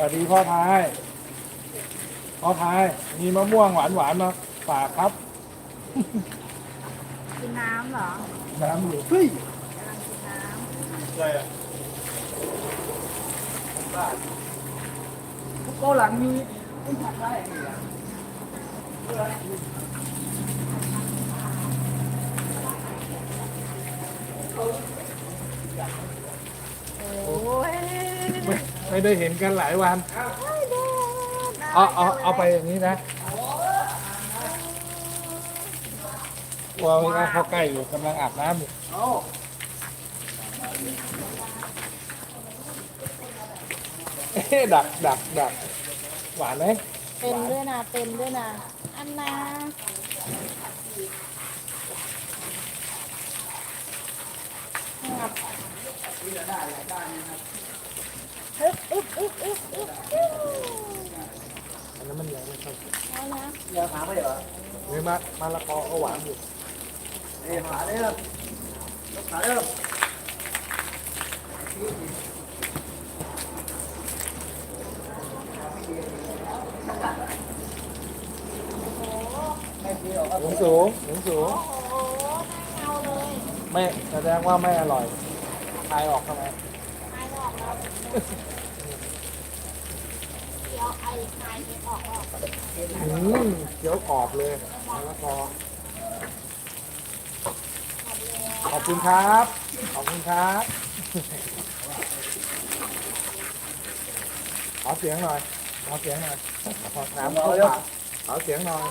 สวัสดีพ่อพายพ่อพาย มีมะม่วงหวานหวานๆมาฝากครับ กินน้ำเหรอน้ำอยู่เฮ้ยกำลังกินน้อะไรอะโกหลังมีคุณผัดได้ไงำโอ้ย ไม่ได้เห็นกันหลายวัน เอาเอาเอาไปอย่างนี้นะกลัวไม่กล้าเขาใกล้อยู่กำลังอาบน้ำอยู่เอ๊ะดักดักดักหวานไหมเป็นด้วยนะเป็นด้วยนะอันนะงับอึ๊บอึ๊บอึ๊บอึ๊บอึ๊บ อัน นั้นมันยังไม่เข้าเอเรื่อมะมะละกอก็หวานอยู่ Ê, phá đấy không phá đấy không สูงสูงสูงสูงโอ้โหไม่เอาเลยไม่แสดงว่าไม่อร่อยทายออกทำไมไม่ออกแล้ว อ้ไม้ที่ออกออกอืมเคียวกรอบเลยมะละกอขอบคุณครับ ขอบคุณครับ ขอเสียงหน่อย ขอเสียงหน่อย ขอน้ำเข้าปากขอเสียงหน่อย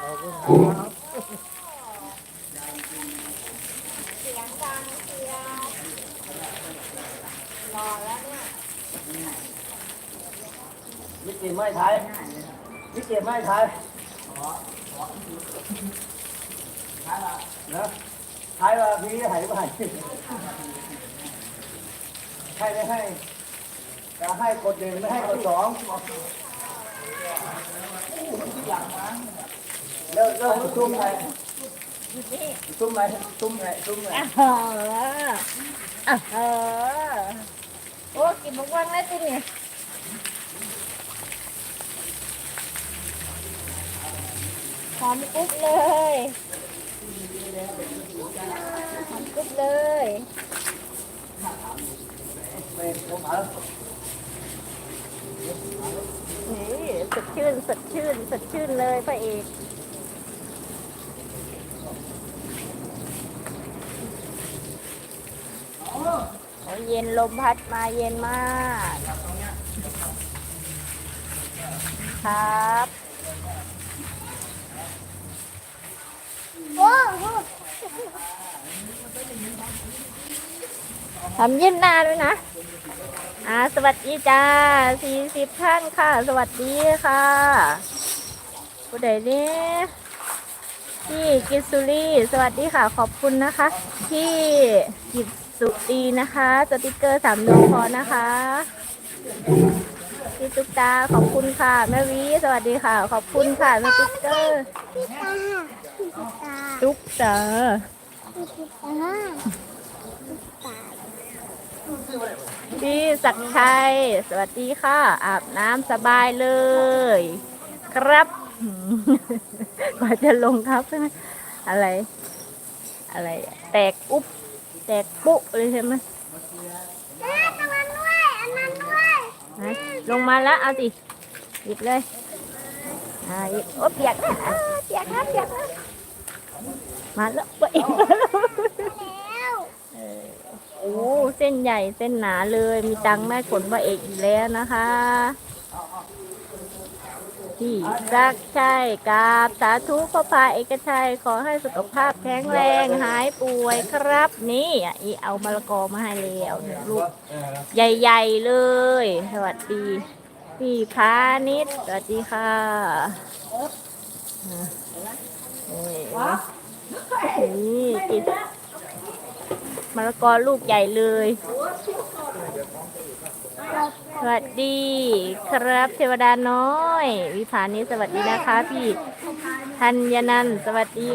ขอบคุณครับ เสียงดังเชียวรอแล้วเนี่ย มิกเกไม่ท้ายมิกเกไม่ท้ายนะท้ายว่าพี่หายไปให้ไม่ให้จะให้กดหนึ่งไม่ให้กดสองแล้วแล้วตุ้มไหนตุ้มไหนตุ้มไหนตุ้มไหนอ๋ออ๋อโอ้กินบกว่างได้ตุ้งเนี่ย หอมกรุ๊บเลยหอมกรุ๊บเลยนี่สดชื่นสดชื่นสดชื่นเลยพระเอกโอ้เย็นลมพัดมาเย็นมาก ครับ ทำยิ้มหน้าด้วยนะอ่าสวัสดีจ้าสี่สิบท่านค่ะ สวัสดีค่ะผู้ใดเนี่ยพี่กิสุรีสวัสดีค่ะ ขอบคุณนะคะ พี่กิสุรีนะคะ สติกเกอร์สามดวงพอนะคะพี่ตุ๊กตาขอบคุณค่ะ แม่วีสวัสดีค่ะ ขอบคุณค่ะสติกเกอร์ ตาพี่ตาตุ๊กตาพี่ตาพี่ศักดิ์ชัย สวัสดีค่ะ อาบน้ำสบายเลย ครับกว่าจะลงครับใช่ไหมอะไร อะไร แตกอุ๊บ แตกปุ๊เลยใช่ไหมแม่อันนั้นด้วยอันนั้นด้วยนะลงมาแล้วเอาสิหยิบเลย อ่าหยิบโอ้เปียกนะอ่าเปียกนะเปียกนะ มาแล้วไปอีกแล้วโอ้เส้นใหญ่เส้นหนาเลย มีตังค์แม่ขนพระเอกอีกแล้วนะคะพี่รักใช่กราบสาธุพระพาเอกชัยขอให้สุขภาพแข็งแรงหายป่วยครับ นี่อีเอามะละกอมาให้แล้วลูกใหญ่ ๆเลย สวัสดีพี่พานิชสวัสดีค่ะ นี่กินมะละกอลูกใหญ่เลย สวัสดีครับเทวดาน้อย วิภานี้สวัสดีนะคะพี่ธัญนันท์สวัสดี